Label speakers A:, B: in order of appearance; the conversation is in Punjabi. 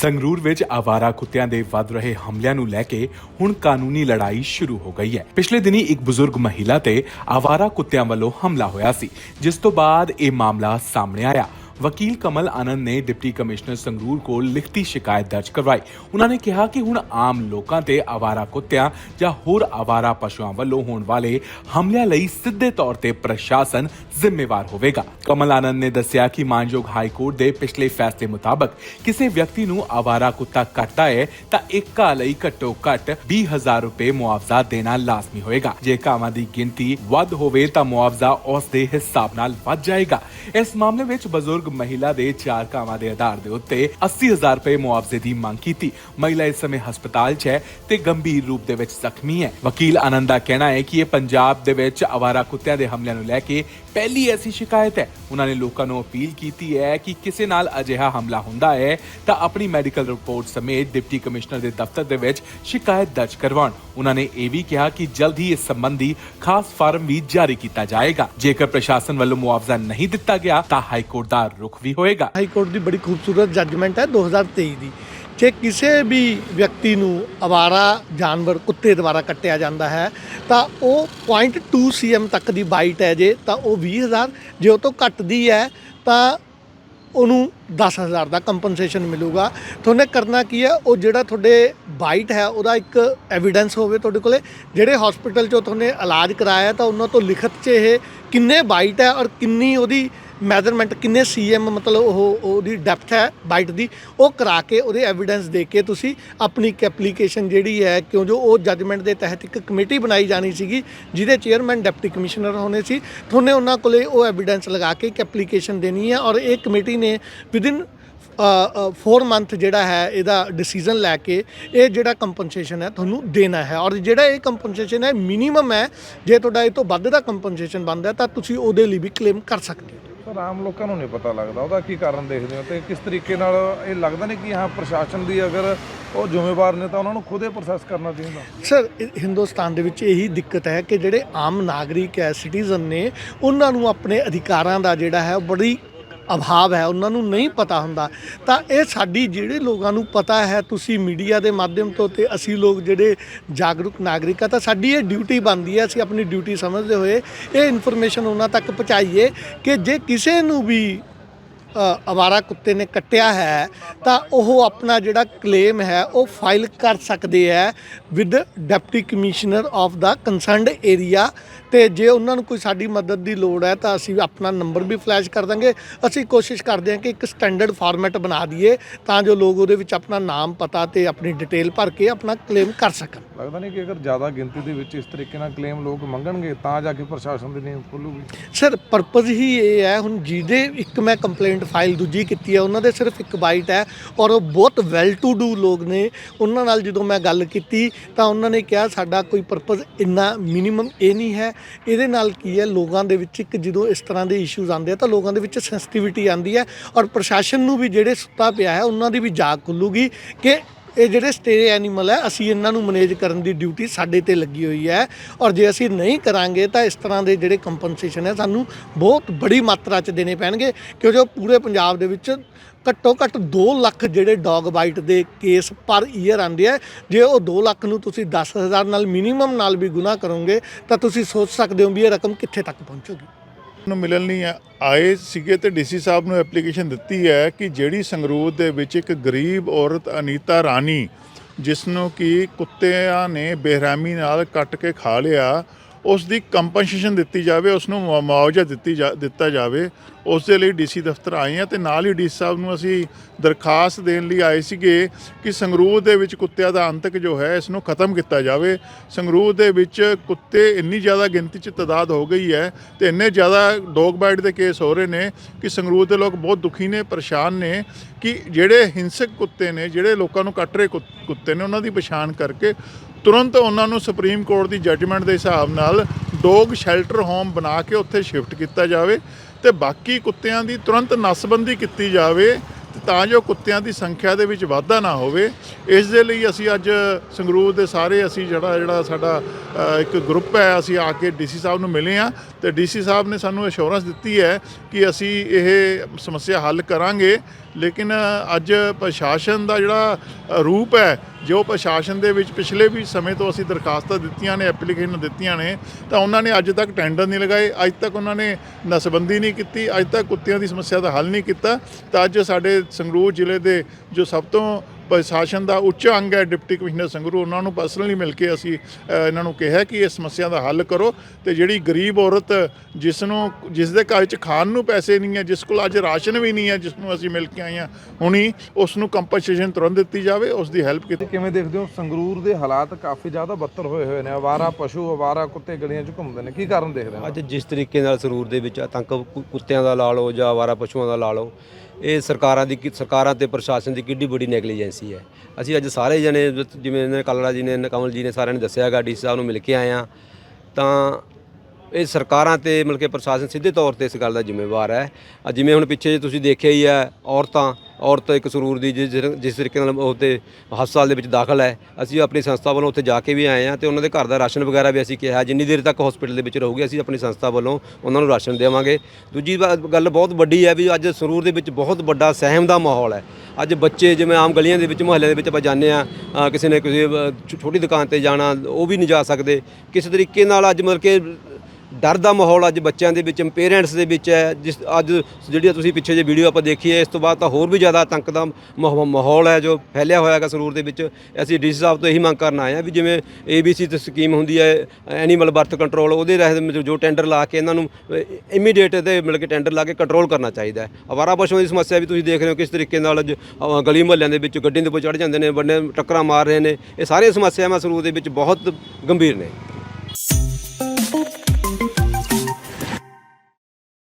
A: ਸੰਗਰੂਰ ਵਿੱਚ ਆਵਾਰਾ ਕੁੱਤਿਆਂ ਦੇ ਵੱਧ ਰਹੇ ਹਮਲਿਆਂ ਨੂੰ ਲੈ ਕੇ ਹੁਣ ਕਾਨੂੰਨੀ ਲੜਾਈ ਸ਼ੁਰੂ ਹੋ ਗਈ ਹੈ। ਪਿਛਲੇ ਦਿਨੀ ਇੱਕ ਬਜ਼ੁਰਗ ਮਹਿਲਾ ਤੇ ਆਵਾਰਾ ਕੁੱਤਿਆਂ ਵੱਲੋਂ ਹਮਲਾ ਹੋਇਆ ਸੀ, ਜਿਸ ਤੋਂ ਬਾਅਦ ਇਹ ਮਾਮਲਾ ਸਾਹਮਣੇ ਆਇਆ। ਵਕੀਲ ਕਮਲ ਆਨੰਦ ਨੇ ਡਿਪਟੀ ਕਮਿਸ਼ਨਰ ਸੰਗਰੂਰ ਕੋਲ ਲਿਖਤੀ ਸ਼ਿਕਾਇਤ ਦਰਜ ਕਰਵਾਈ। ਉਹਨਾਂ ਨੇ ਕਿਹਾ ਕਿ ਹੁਣ ਆਮ ਲੋਕਾਂ ਤੇ ਆਵਾਰਾ ਕੁੱਤਿਆਂ ਜਾਂ ਹੋਰ ਆਵਾਰਾ ਪਸ਼ੂਆਂ ਵੱਲੋਂ ਹੋਣ ਵਾਲੇ ਹਮਲਿਆਂ ਲਈ ਸਿੱਧੇ ਤੌਰ ਤੇ ਪ੍ਰਸ਼ਾਸਨ ਜ਼ਿੰਮੇਵਾਰ ਹੋਵੇਗਾ। ਕਮਲ ਆਨੰਦ ਨੇ ਦੱਸਿਆ ਕਿ ਮਾਨਯੋਗ ਹਾਈ ਕੋਰਟ ਦੇ ਪਿਛਲੇ ਫੈਸਲੇ ਮੁਤਾਬਕ ਕਿਸੇ ਵਿਅਕਤੀ ਨੂੰ ਆਵਾਰਾ ਕੁੱਤਾ ਕੱਟਦਾ ਹੈ ਤਾਂ ਇੱਕ ਘਾਹ ਲਈ ਘੱਟੋ ਘੱਟ 20000 ਰੁਪਏ ਮੁਆਵਜ਼ਾ ਦੇਣਾ ਲਾਜ਼ਮੀ ਹੋਏਗਾ ਜੇ ਘਾਵਾਂ ਦੀ ਗਿਣਤੀ ਵੱਧ ਹੋਵੇ ਤਾਂ ਮੁਆਵਜ਼ਾ ਉਸ ਦੇ ਹਿਸਾਬ ਨਾਲ ਵੱਧ ਜਾਏਗਾ। ਇਸ ਮਾਮਲੇ ਵਿੱਚ ਬਜ਼ੁਰਗ ਮਹਿਲਾ ਦੇ ਚਾਰ ਘਾਵਾਂ ਦੇ ਆਧਾਰ ਦੇ ਉੱਤੇ 80000 ਰੁਪਏ ਮੁਆਵਜ਼ੇ ਦੀ ਮੰਗ ਕੀਤੀ। ਮਹਿਲਾ ਇਸ ਸਮੇਂ ਹਸਪਤਾਲ 'ਚ ਹੈ ਤੇ ਗੰਭੀਰ ਰੂਪ ਦੇ ਵਿੱਚ ਜ਼ਖਮੀ ਹੈ। ਵਕੀਲ ਆਨੰਦ ਦਾ ਕਹਿਣਾ ਹੈ ਕਿ ਇਹ ਪੰਜਾਬ ਦੇ ਵਿੱਚ ਆਵਾਰਾ ਕੁੱਤਿਆਂ ਦੇ ਹਮਲਿਆਂ ਨੂੰ ਲੈ ਕੇ ਪਹਿਲੀ ਐਸੀ ਸ਼ਿਕਾਇਤ ਹੈ। ਉਹਨਾਂ ਨੇ ਲੋਕਾਂ ਨੂੰ ਅਪੀਲ ਕੀਤੀ ਹੈ ਕਿ ਕਿਸੇ ਨਾਲ ਅਜਿਹਾ ਹਮਲਾ ਹੁੰਦਾ ਹੈ ਤਾਂ ਆਪਣੀ ਮੈਡੀਕਲ ਰਿਪੋਰਟ ਸਮੇਤ ਡਿਪਟੀ ਕਮਿਸ਼ਨਰ ਦੇ ਦਫ਼ਤਰ ਦੇ ਵਿੱਚ ਸ਼ਿਕਾਇਤ ਦਰਜ ਕਰਵਾਉਣ। ਉਹਨਾਂ ਨੇ ਇਹ ਵੀ ਕਿਹਾ ਕਿ ਜਲਦ ਹੀ ਇਸ ਸੰਬੰਧੀ ਖਾਸ ਫਾਰਮ ਵੀ ਜਾਰੀ ਕੀਤਾ ਜਾਏਗਾ। ਜੇਕਰ ਪ੍ਰਸ਼ਾਸਨ ਵੱਲੋਂ ਮੁਆਵਜ਼ਾ ਨਹੀਂ ਦਿੱਤਾ ਗਿਆ ਤਾਂ ਹਾਈ ਕੋਰਟ ਦਾ ਰੁਖ ਵੀ ਹੋਏਗਾ।
B: ਹਾਈ ਕੋਰਟ ਦੀ ਬੜੀ ਖੂਬਸੂਰਤ ਜੱਜਮੈਂਟ ਹੈ 2023 ਦੀ। ਜੇ ਕਿਸੇ ਵੀ ਵਿਅਕਤੀ ਨੂੰ ਅਵਾਰਾ ਜਾਨਵਰ ਕੁੱਤੇ ਦੁਆਰਾ ਕੱਟਿਆ ਜਾਂਦਾ ਹੈ, ਤਾਂ ਉਹ 0.2 ਸੀਐਮ ਤੱਕ ਦੀ ਬਾਈਟ ਹੈ ਜੇ, ਤਾਂ ਉਹ 20000 ਜੇ ਉਹ ਤੋਂ ਘੱਟ ਦੀ ਹੈ, ਤਾਂ ਉਹਨੂੰ 10000 ਦਾ ਕੰਪਨਸੇਸ਼ਨ ਮਿਲੂਗਾ। ਤੁਹਾਨੇ ਕਰਨਾ ਕੀ ਹੈ, ਉਹ ਜਿਹੜਾ ਤੁਹਾਡੇ ਬਾਈਟ ਹੈ, ਉਹਦਾ ਇੱਕ ਐਵੀਡੈਂਸ ਹੋਵੇ ਤੁਹਾਡੇ ਕੋਲੇ, ਜਿਹੜੇ ਹਸਪੀਟਲ 'ਚੋਂ ਤੁਹਾਨੇ ਇਲਾਜ ਕਰਾਇਆ, ਤਾਂ ਉਹਨਾਂ ਤੋਂ ਲਿਖਤ 'ਚ ਇਹ ਕਿੰਨੇ ਬਾਈਟ ਹੈ ਔਰ ਕਿੰਨੀ ਉਹਦੀ ਮੈਜ਼ਰਮੈਂਟ ਕਿੰਨੇ ਸੀਐਮ ਮਤਲਬ ਉਹ, ਉਹਦੀ ਡੈਪਥ ਹੈ ਬਾਈਟ ਦੀ, ਉਹ ਕਰਾ ਕੇ ਉਹਦੇ ਐਵੀਡੈਂਸ ਦੇ ਕੇ ਤੁਸੀਂ ਆਪਣੀ ਇੱਕ ਐਪਲੀਕੇਸ਼ਨ ਜਿਹੜੀ ਹੈ, ਕਿਉਂ ਜੋ ਉਹ ਜੱਜਮੈਂਟ ਦੇ ਤਹਿਤ ਇੱਕ ਕਮੇਟੀ ਬਣਾਈ ਜਾਣੀ ਸੀਗੀ, ਜਿਹਦੇ ਚੇਅਰਮੈਨ ਡਿਪਟੀ ਕਮਿਸ਼ਨਰ ਹੋਣੇ ਸੀ ਤੁਹਾਨੂੰ ਉਹਨਾਂ ਕੋਲੇ ਉਹ ਐਵੀਡੈਂਸ ਲਗਾ ਕੇ ਇੱਕ ਐਪਲੀਕੇਸ਼ਨ ਦੇਣੀ ਹੈ ਔਰ ਇਹ ਕਮੇਟੀ ਨੇ ਵਿਦਿਨ 4 ਮੰਥ ਜਿਹੜਾ ਹੈ, ਇਹਦਾ ਡਿਸੀਜਨ ਲੈ ਕੇ ਇਹ ਜਿਹੜਾ ਕੰਪਨਸੇਸ਼ਨ ਹੈ, ਤੁਹਾਨੂੰ ਦੇਣਾ ਹੈ। ਔਰ ਜਿਹੜਾ ਇਹ ਕੰਪਨਸੇਸ਼ਨ ਹੈ ਮਿਨੀਮਮ ਹੈ, ਜੇ ਤੁਹਾਡਾ ਇਹ ਤੋਂ ਵੱਧ ਦਾ ਕੰਪਨਸੇਸ਼ਨ ਬਣਦਾ ਤਾਂ ਤੁਸੀਂ ਉਹਦੇ ਲਈ ਵੀ ਕਲੇਮ ਕਰ ਸਕਦੇ ਹੋ।
C: ਪਰ ਆਮ ਲੋਕਾਂ ਨੂੰ ਨਹੀਂ ਪਤਾ ਲੱਗਦਾ। ਉਹਦਾ ਕੀ ਕਾਰਨ ਦੇਖਦੇ ਹੋ? ਤੇ ਕਿਸ ਤਰੀਕੇ ਨਾਲ ਇਹ ਲੱਗਦਾ ਨਹੀਂ ਕਿ ਹਾਂ, ਪ੍ਰਸ਼ਾਸਨ ਦੀ ਅਗਰ ਉਹ ਜ਼ਿੰਮੇਵਾਰ ਨੇ ਤਾਂ ਉਹਨਾਂ ਨੂੰ ਖੁਦ ਹੀ ਪ੍ਰੋਸੈਸ ਕਰਨਾ ਚਾਹੀਦਾ?
B: ਸਰ ਹਿੰਦੁਸਤਾਨ ਦੇ ਵਿੱਚ ਇਹੀ ਦਿੱਕਤ ਹੈ ਕਿ ਜਿਹੜੇ ਆਮ ਨਾਗਰਿਕ ਹੈ ਸਿਟੀਜ਼ਨ ਨੇ, ਉਹਨਾਂ ਨੂੰ ਆਪਣੇ ਅਧਿਕਾਰਾਂ ਦਾ ਜਿਹੜਾ ਹੈ, ਉਹ ਬੜੀ ਅਭਾਵ ਹੈ, ਉਹਨਾਂ ਨੂੰ ਨਹੀਂ ਪਤਾ ਹੁੰਦਾ। ਤਾਂ ਇਹ ਸਾਡੀ ਜਿਹੜੇ ਲੋਕਾਂ ਨੂੰ ਪਤਾ ਹੈ, ਤੁਸੀਂ ਮੀਡੀਆ ਦੇ ਮਾਧਿਅਮ ਤੋਂ ਤੇ ਅਸੀਂ ਲੋਕ ਜਿਹੜੇ ਜਾਗਰੂਕ ਨਾਗਰਿਕ ਆ, ਤਾਂ ਸਾਡੀ ਇਹ ਡਿਊਟੀ ਬਣਦੀ ਹੈ, ਅਸੀਂ ਆਪਣੀ ਡਿਊਟੀ ਸਮਝਦੇ ਹੋਏ ਇਹ ਇਨਫੋਰਮੇਸ਼ਨ ਉਹਨਾਂ ਤੱਕ ਪਹੁੰਚਾਈਏ ਕਿ ਜੇ ਕਿਸੇ ਨੂੰ ਵੀ ਅਵਾਰਾ ਕੁੱਤੇ ਨੇ ਕੱਟਿਆ ਹੈ ਤਾਂ ਉਹ ਆਪਣਾ ਜਿਹੜਾ ਕਲੇਮ ਹੈ ਉਹ ਫਾਈਲ ਕਰ ਸਕਦੇ ਹੈ ਵਿਦ ਡਿਪਟੀ ਕਮਿਸ਼ਨਰ ਆਫ ਦਾ ਕੰਸਰਨਡ ਏਰੀਆ ਤੇ ਜੇ ਉਹਨਾਂ ਨੂੰ ਕੋਈ ਸਾਡੀ ਮਦਦ ਦੀ ਲੋੜ ਹੈ ਤਾਂ ਅਸੀਂ ਆਪਣਾ ਨੰਬਰ ਵੀ ਫਲੈਸ਼ ਕਰ ਦਾਂਗੇ। ਅਸੀਂ ਕੋਸ਼ਿਸ਼ ਕਰਦੇ ਹਾਂ ਕਿ ਇੱਕ ਸਟੈਂਡਰਡ ਫਾਰਮੈਟ ਬਣਾ ਦਈਏ ਤਾਂ ਜੋ ਲੋਕ ਉਹਦੇ ਵਿੱਚ ਆਪਣਾ ਨਾਮ ਪਤਾ ਤੇ ਆਪਣੀ ਡਿਟੇਲ ਭਰ ਕੇ ਆਪਣਾ ਕਲੇਮ ਕਰ ਸਕਣ।
C: ਲੱਗਦਾ ਨਹੀਂ ਕਿ ਅਗਰ ਜ਼ਿਆਦਾ ਗਿਣਤੀ ਦੇ ਵਿੱਚ ਇਸ ਤਰੀਕੇ ਨਾਲ ਕਲੇਮ ਲੋਕ ਮੰਗਣਗੇ ਤਾਂ ਜਾ ਕੇ ਪ੍ਰਸ਼ਾਸਨ ਦੀ ਨੀਂਦ ਖੁੱਲੂਗੀ।
B: ਸਰ ਪਰਪਸ ਹੀ ਇਹ ਹੈ ਹੁਣ ਜਿਹਦੇ ਇੱਕ ਮੈਂ ਕੰਪਲੇਂਟ ਫਾਈਲ ਦੂਜੀ ਕੀਤੀ ਹੈ, ਉਹਨਾਂ ਦੇ ਸਿਰਫ ਇੱਕ ਬਾਈਟ ਹੈ ਔਰ ਉਹ ਬਹੁਤ ਵੈਲ ਟੂ ਡੂ ਲੋਕ ਨੇ। ਉਹਨਾਂ ਨਾਲ ਜਦੋਂ ਮੈਂ ਗੱਲ ਕੀਤੀ ਤਾਂ ਉਹਨਾਂ ਨੇ ਕਿਹਾ, ਸਾਡਾ ਕੋਈ ਪਰਪਸ ਇੰਨਾ ਮਿਨੀਮਮ ਇਹ ਨਹੀਂ ਹੈ। ਇਹਦੇ ਨਾਲ ਕੀ ਹੈ, ਲੋਕਾਂ ਦੇ ਵਿੱਚ ਇੱਕ ਜਦੋਂ ਇਸ ਤਰ੍ਹਾਂ ਦੇ ਇਸ਼ੂਜ਼ ਆਉਂਦੇ ਆ ਤਾਂ ਲੋਕਾਂ ਦੇ ਵਿੱਚ ਸੈਂਸਿਟੀਵਿਟੀ ਆਉਂਦੀ ਹੈ ਔਰ ਪ੍ਰਸ਼ਾਸਨ ਨੂੰ ਵੀ ਜਿਹੜੇ ਸੁੱਤਾ ਪਿਆ ਹੈ, ਉਹਨਾਂ ਦੀ ਵੀ ਜਾਗ ਖੁੱਲੂਗੀ ਕਿ ਇਹ ਜਿਹੜੇ ਸਟੇ ਐਨੀਮਲ ਹੈ, ਅਸੀਂ ਇਹਨਾਂ ਨੂੰ ਮੈਨੇਜ ਕਰਨ ਦੀ ਡਿਊਟੀ ਸਾਡੇ ਤੇ ਲੱਗੀ ਹੋਈ ਹੈ। ਔਰ ਜੇ ਅਸੀਂ ਨਹੀਂ ਕਰਾਂਗੇ ਤਾਂ ਇਸ ਤਰ੍ਹਾਂ ਦੇ ਜਿਹੜੇ ਕੰਪਨਸੇਸ਼ਨ ਹੈ, ਸਾਨੂੰ ਬਹੁਤ ਬੜੀ ਮਾਤਰਾ 'ਚ ਦੇਣੇ ਪੈਣਗੇ। ਕਿਉਂਕਿ ਉਹ ਪੂਰੇ ਪੰਜਾਬ ਦੇ ਵਿੱਚ ਘੱਟੋ ਘੱਟ 2 ਲੱਖ ਜਿਹੜੇ ਡੌਗ ਬਾਈਟ ਦੇ ਕੇਸ ਪਰ ਈਅਰ ਆਉਂਦੇ ਆ। ਜੇ ਉਹ 2 ਲੱਖ ਨੂੰ ਤੁਸੀਂ 10000 ਨਾਲ ਮਿਨੀਮਮ ਨਾਲ ਵੀ ਗੁਨਾ ਕਰੋਗੇ, ਤਾਂ ਤੁਸੀਂ ਸੋਚ ਸਕਦੇ ਹੋ ਵੀ ਇਹ ਰਕਮ ਕਿੱਥੇ ਤੱਕ ਪਹੁੰਚੇਗੀ।
D: ਨੂੰ ਮਿਲਣ ਲਈ ਆਏ ਸੀਗੇ ਤੇ ਡੀਸੀ ਸਾਹਿਬ ਨੂੰ ਐਪਲੀਕੇਸ਼ਨ ਦਿੱਤੀ ਹੈ ਕਿ ਜਿਹੜੀ ਸੰਗਰੂਰ ਦੇ ਵਿੱਚ ਇੱਕ ਗਰੀਬ ਔਰਤ ਅਨੀਤਾ ਰਾਣੀ ਜਿਸ ਨੂੰ ਕਿ ਕੁੱਤਿਆਂ ਨੇ ਬੇਰਹਿਮੀ ਨਾਲ ਕੱਟ ਕੇ ਖਾ ਲਿਆ ਉਸ ਦੀ ਕੰਪਨਸੇਸ਼ਨ ਦਿੱਤੀ ਜਾਵੇ ਉਸ ਨੂੰ ਮੁਆ- ਮੁਆਵਜ਼ਾ ਦਿੱਤੀ ਜਾ- ਦਿੱਤਾ ਜਾਵੇ ਉਸ ਦੇ ਲਈ ਡੀਸੀ ਦਫ਼ਤਰ ਆਏ ਆ ਤੇ ਨਾਲ ਹੀ ਡੀਸੀ ਸਾਹਿਬ ਨੂੰ ਅਸੀਂ ਦਰਖਾਸਤ ਦੇਣ ਲਈ ਆਏ ਸੀਗੇ ਕਿ ਸੰਗਰੂਰ ਦੇ ਵਿੱਚ ਕੁੱਤਿਆਂ ਦਾ ਅੰਤਕ ਜੋ ਹੈ ਇਸ ਨੂੰ ਖਤਮ ਕੀਤਾ ਜਾਵੇ। ਸੰਗਰੂਰ ਦੇ ਵਿੱਚ ਕੁੱਤੇ ਇੰਨੀ ਜ਼ਿਆਦਾ ਗਿਣਤੀ 'ਚ ਤਾਦਾਦ ਹੋ ਗਈ ਹੈ ਤੇ ਇੰਨੇ ਜ਼ਿਆਦਾ ਡੌਗ ਬਾਈਟ ਦੇ ਕੇਸ ਹੋ ਰਹੇ ਨੇ ਕਿ ਸੰਗਰੂਰ ਦੇ ਲੋਕ ਬਹੁਤ ਦੁਖੀ ਨੇ, ਪਰੇਸ਼ਾਨ ਨੇ ਕਿ ਜਿਹੜੇ ਹਿੰਸਕ ਕੁੱਤੇ ਨੇ, ਜਿਹੜੇ ਲੋਕਾਂ ਨੂੰ ਕੱਟ ਰਹੇ ਕੁੱਤ- ਕੁੱਤੇ ਨੇ, ਉਹਨਾਂ ਦੀ ਪਛਾਣ ਕਰਕੇ ਤੁਰੰਤ ਉਹਨਾਂ ਨੂੰ ਸੁਪਰੀਮ ਕੋਰਟ ਦੀ ਜੱਜਮੈਂਟ ਦੇ ਹਿਸਾਬ ਨਾਲ ਡੌਗ ਸ਼ੈਲਟਰ ਹੋਮ ਬਣਾ ਕੇ ਉੱਥੇ ਸ਼ਿਫਟ ਕੀਤਾ ਜਾਵੇ ਤੇ ਬਾਕੀ ਕੁੱਤਿਆਂ ਦੀ ਤੁਰੰਤ ਨਸਬੰਦੀ ਕੀਤੀ ਜਾਵੇ ਤਾਂ ਜੋ ਕੁੱਤਿਆਂ ਦੀ ਸੰਖਿਆ ਦੇ ਵਿੱਚ ਵਾਧਾ ਨਾ ਹੋਵੇ। ਇਸ ਦੇ ਲਈ ਅਸੀਂ ਅੱਜ ਸੰਗਰੂਰ ਦੇ ਸਾਰੇ ਅਸੀਂ ਜਿਹੜਾ ਜਿਹੜਾ ਸਾਡਾ ਇੱਕ ਗਰੁੱਪ ਹੈ, ਅਸੀਂ ਆ ਕੇ ਡੀਸੀ ਸਾਹਿਬ ਨੂੰ ਮਿਲੇ ਆ ਤੇ ਡੀਸੀ ਸਾਹਿਬ ਨੇ ਸਾਨੂੰ ਅਸ਼ੋਰੈਂਸ ਦਿੱਤੀ ਹੈ ਕਿ ਅਸੀਂ ਇਹ ਸਮੱਸਿਆ ਹੱਲ ਕਰਾਂਗੇ। ਲੇਕਿਨ ਅੱਜ ਪ੍ਰਸ਼ਾਸਨ ਦਾ ਜਿਹੜਾ ਰੂਪ ਹੈ, ਜੋ ਪ੍ਰਸ਼ਾਸਨ ਦੇ ਵਿੱਚ ਪਿਛਲੇ ਵੀ ਸਮੇਂ ਤੋਂ ਅਸੀਂ ਦਰਖਾਸਤਾਂ ਦਿੱਤੀਆਂ ਨੇ, ਐਪਲੀਕੇਸ਼ਨ ਦਿੱਤੀਆਂ ਨੇ, ਤਾਂ ਉਹਨਾਂ ਨੇ ਅੱਜ ਤੱਕ ਟੈਂਡਰ ਨਹੀਂ ਲਗਾਏ, ਅੱਜ ਤੱਕ ਉਹਨਾਂ ਨੇ ਨਸਬੰਦੀ ਨਹੀਂ ਕੀਤੀ, ਅੱਜ ਤੱਕ ਕੁੱਤਿਆਂ ਦੀ ਸਮੱਸਿਆ ਦਾ ਹੱਲ ਨਹੀਂ ਕੀਤਾ, ਤਾਂ ਅੱਜ ਸਾਡੇ ਸੰਗਰੂਰ ਜ਼ਿਲ੍ਹੇ ਦੇ ਜੋ ਸਭ ਤੋਂ ਪ੍ਰਸ਼ਾਸਨ ਦਾ ਉੱਚ ਅੰਗ ਹੈ ਡਿਪਟੀ ਕਮਿਸ਼ਨਰ ਸੰਗਰੂਰ ਉਹਨਾਂ ਨੂੰ ਪਰਸਨਲੀ ਮਿਲ ਕੇ ਅਸੀਂ ਇਹਨਾਂ ਨੂੰ ਕਿਹਾ ਕਿ ਇਸ ਸਮੱਸਿਆ ਦਾ ਹੱਲ ਕਰੋ ਤੇ ਜਿਹੜੀ ਗਰੀਬ ਔਰਤ ਜਿਸ ਨੂੰ ਜਿਸ ਦੇ ਘਰ 'ਚ ਖਾਣ ਨੂੰ ਪੈਸੇ ਨਹੀਂ ਹੈ ਜਿਸ ਕੋਲ ਅੱਜ ਰਾਸ਼ਨ ਵੀ ਨਹੀਂ ਹੈ ਜਿਸ ਨੂੰ ਅਸੀਂ ਮਿਲ ਕੇ ਆਏ ਹਾਂ ਹੁਣੀ ਉਸ ਨੂੰ ਕੰਪਨਸੇਸ਼ਨ ਤੁਰੰਤ ਦਿੱਤੀ ਜਾਵੇ ਉਸ ਦੀ ਹੈਲਪ ਕੀਤੀ
C: ਕਿਵੇਂ ਦੇਖਦੇ ਹੋ? ਸੰਗਰੂਰ ਦੇ ਹਾਲਾਤ ਕਾਫੀ ਜ਼ਿਆਦਾ ਬੱਤਰ ਹੋਏ ਹੋਏ ਨੇ। ਆਵਾਰਾ ਪਸ਼ੂ ਆਵਾਰਾ ਕੁੱਤੇ ਗਲੀਆਂ 'ਚ ਘੁੰਮਦੇ ਨੇ। ਕੀ ਕਾਰਨ ਦੇਖਦੇ ਹੋ?
E: ਅੱਜ ਜਿਸ ਤਰੀਕੇ ਨਾਲ ਸਰੂਰ ਦੇ ਵਿੱਚ ਆਤੰਕ ਕੁੱਤਿਆਂ ਦਾ ਲਾ ਲਓ ਜਾਂ ਆਵਾਰਾ ਪਸ਼ੂਆਂ ਦਾ ਲਾ ਲਓ ਇਹ ਸਰਕਾਰਾਂ ਦੀ ਕਿ- ਸਰਕਾਰਾਂ ਤੇ ਪ੍ਰਸ਼ਾਸਨ ਦੀ ਕਿੱਡੀ ਬੜੀ ਨੈਗਲੀਜੈਂਸੀ ਹੈ ਅਸੀਂ ਅੱਜ ਸਾਰੇ ਜਣੇ ਜਿਵੇਂ ਇਹਨੇ ਕਾਲੜਾ ਜੀ ਨੇ ਕਮਲ ਜੀ ਨੇ ਸਾਰਿਆਂ ਨੇ ਦੱਸਿਆ ਹੈਗਾ ਡੀ ਸਾਹਿਬ ਨੂੰ ਮਿਲ ਕੇ ਆਏ ਆ ਤਾਂ ਇਹ ਸਰਕਾਰਾਂ ਤੇ ਮਿਲ ਕੇ ਪ੍ਰਸ਼ਾਸਨ ਸਿੱਧੇ ਤੌਰ ਤੇ ਇਸ ਗੱਲ ਦਾ ਜ਼ਿੰਮੇਵਾਰ ਹੈ। ਜਿਵੇਂ ਹੁਣ ਪਿੱਛੇ ਜੇ ਤੁਸੀਂ ਦੇਖਿਆ ਹੀ ਹੈ ਔਰਤਾਂ ਔਰਤ ਇੱਕ ਸਰੂਰ ਦੀ ਜਿਸ ਜਿਸ ਤਰੀਕੇ ਨਾਲ ਉਹ ਤੇ ਹਸਪਤਾਲ ਦੇ ਵਿੱਚ ਦਾਖਲ ਹੈ। ਅਸੀਂ ਆਪਣੀ ਸੰਸਥਾ ਵੱਲੋਂ ਉੱਥੇ ਜਾ ਕੇ ਵੀ ਆਏ ਹਾਂ ਤੇ ਉਹਨਾਂ ਦੇ ਘਰ ਦਾ ਰਾਸ਼ਨ ਵਗੈਰਾ ਵੀ ਅਸੀਂ ਕਿਹਾ ਜਿੰਨੀ ਦੇਰ ਤੱਕ ਹਸਪੀਟਲ ਦੇ ਵਿੱਚ ਰਹੂਗੀ, ਅਸੀਂ ਆਪਣੀ ਸੰਸਥਾ ਵੱਲੋਂ ਉਹਨਾਂ ਨੂੰ ਰਾਸ਼ਨ ਦੇਵਾਂਗੇ। ਦੂਜੀ ਵਾ- ਗੱਲ ਬਹੁਤ ਵੱਡੀ ਹੈ ਵੀ ਅੱਜ ਸਰੂਰ ਦੇ ਵਿੱਚ ਬਹੁਤ ਵੱਡਾ ਸਹਿਮ ਦਾ ਮਾਹੌਲ ਹੈ। ਅੱਜ ਬੱਚੇ ਜਿਵੇਂ ਆਮ ਗਲੀਆਂ ਦੇ ਵਿੱਚ ਮੁਹੱਲਿਆਂ ਦੇ ਵਿੱਚ ਆਪਾਂ ਜਾਂਦੇ ਆ ਕਿਸੇ ਨੇ ਕਿਸੇ ਛੋਟੀ ਦੁਕਾਨ ਤੇ ਜਾਣਾ, ਉਹ ਵੀ ਨਹੀਂ ਜਾ ਸਕਦੇ। ਕਿਸੇ ਤਰੀਕੇ ਨਾਲ ਅੱਜ ਮਤਲਬ ਕਿ ਡਰ ਦਾ ਮਾਹੌਲ ਅੱਜ ਬੱਚਿਆਂ ਦੇ ਵਿੱਚ ਪੇਰੈਂਟਸ ਦੇ ਵਿੱਚ ਹੈ, ਜਿਸ ਅੱਜ ਜਿਹੜੀ ਤੁਸੀਂ ਪਿੱਛੇ ਜੇ ਵੀਡੀਓ ਆਪਾਂ ਦੇਖੀ ਹੈ ਇਸ ਤੋਂ ਬਾਅਦ ਤਾਂ ਹੋਰ ਵੀ ਜ਼ਿਆਦਾ ਆਤੰਕ ਦਾ ਮਾਹੌ- ਮਾਹੌਲ ਹੈ ਜੋ ਫੈਲਿਆ ਹੋਇਆ ਹੈਗਾ ਸਰੂਰ ਦੇ ਵਿੱਚ। ਅਸੀਂ ਡੀਸੀ ਸਾਹਿਬ ਤੋਂ ਇਹੀ ਮੰਗ ਕਰਨ ਆਏ ਹਾਂ ਵੀ ਜਿਵੇਂ ਏਬੀਸੀ ਤੇ ਸਕੀਮ ਹੁੰਦੀ ਹੈ ਐਨੀਮਲ ਬਰਥ ਕੰਟਰੋਲ ਉਹਦੇ ਰਹਿਤ ਜੋ ਟੈਂਡਰ ਲਾ ਕੇ ਇਹਨਾਂ ਨੂੰ ਇਮੀਡੀਏਟ ਤੇ ਮਿਲ ਕੇ ਟੈਂਡਰ ਲਾ ਕੇ ਕੰਟਰੋਲ ਕਰਨਾ ਚਾਹੀਦਾ ਹੈ। ਅਵਾਰਾ ਪਸ਼ੂਆਂ ਦੀ ਸਮੱਸਿਆ ਵੀ ਤੁਸੀਂ ਦੇਖ ਰਹੇ ਹੋ, ਕਿਸ ਤਰੀਕੇ ਨਾਲ ਅੱਜ ਗਲੀ ਮੁਹੱਲਿਆਂ ਦੇ ਵਿੱਚ ਗੱਡੀਆਂ ਦੇ ਉੱਪਰ ਚੜ ਜਾਂਦੇ ਨੇ ਵੱਡੇ ਟੱਕਰਾਂ ਮਾਰ ਰਹੇ ਨੇ। ਇਹ ਸਾਰੀਆਂ ਸਮੱਸਿਆਵਾਂ ਸਰੂਰ ਦੇ ਵਿੱਚ ਬਹੁਤ ਗੰਭੀਰ ਨੇ।